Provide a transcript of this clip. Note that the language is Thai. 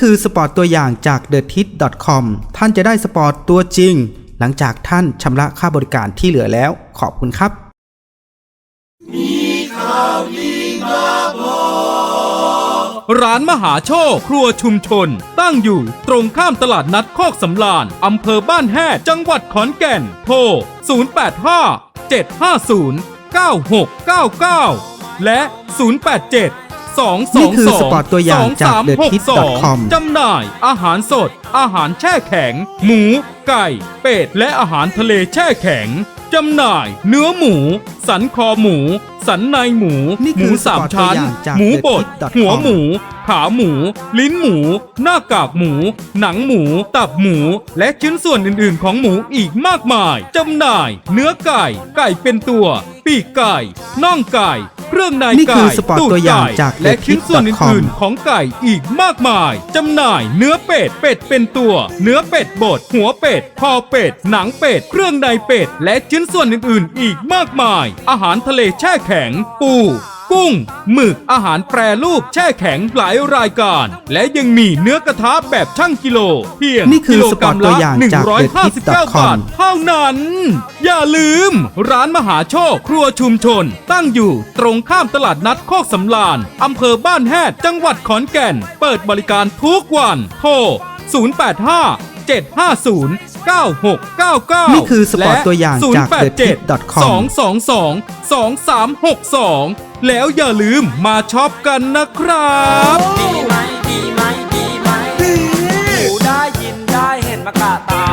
คือสปอร์ตตัวอย่างจาก t h e t i t c o m ท่านจะได้สปอร์ตตัวจริง หลังจากท่านชำระค่าบริการที่เหลือแล้ว ขอบคุณครับร้านมหาโชคครัวชุมชน ตั้งอยู่ตรงข้ามตลาดนัดโคกสำลานอำเภอบ้านแฮดจังหวัดขอนแก่น โทร 085 750 9699 และ 087 222 นี่คือสปอร์ตตัวอย่างจาก TheTip.com จำหน่าย อาหารสด อาหารแช่แข็ง หมู ไก่ เป็ด และอาหารทะเลแช่แข็ง จำหน่าย เนื้อหมู สันคอหมู สันในหมู นี่หคืมูอสามชั้น สปอร์ตตัวอย่างจาก หมูบด TheTip.com หัวหมู ขาหมู ลิ้นหมู หน้ากากหมู หนังหมู ตับหมู และชิ้นส่วนอื่นๆ ของหมูอีกมากมาย จำหน่าย เนื้อไก่ ไก่เป็นตัว ปีกไก่ น่องไก่ เครื่องในนี่คืไก่อสปอร์ตตูดตัวอย่างไก่จากและชิ้นส่วน TheTip.com อื่นๆของไก่อีกมากมายจำหน่ายเนื้อเป็ด เป็ดเป็นตัว เนื้อเป็ดบด หัวเป็ดคอเป็ด หนังเป็ด เครื่องในเป็ด และชิ้นส่วนอื่นๆ อีกมากมาย อาหารทะเลแช่แข็ง ปู กุ้ง หมึก อาหารแปรรูป แช่แข็งหลายรายการ และยังมีเนื้อกระทะแบบช่างกิโล เพียงนี่คือกิโลสปอร์ตตัวอย่างจาก159 TheTip.com บาทเท่านั้น อย่าลืม ร้านมหาโชคครัวชุมชน ตั้งอยู่ตรงข้ามตลาดนัดโคกสำลานอำเภอบ้านแฮดจังหวัดขอนแก่น เปิดบริการทุกวัน โทร 085 750 9699 นี่คือสปอร์ตตัวอย่างจาก thepip.com 222 2362 แล้วอย่าลืมมาช็อปกันนะครับดีไหมดีไหมดีไหมหูได้ยินได้เห็นมากาตา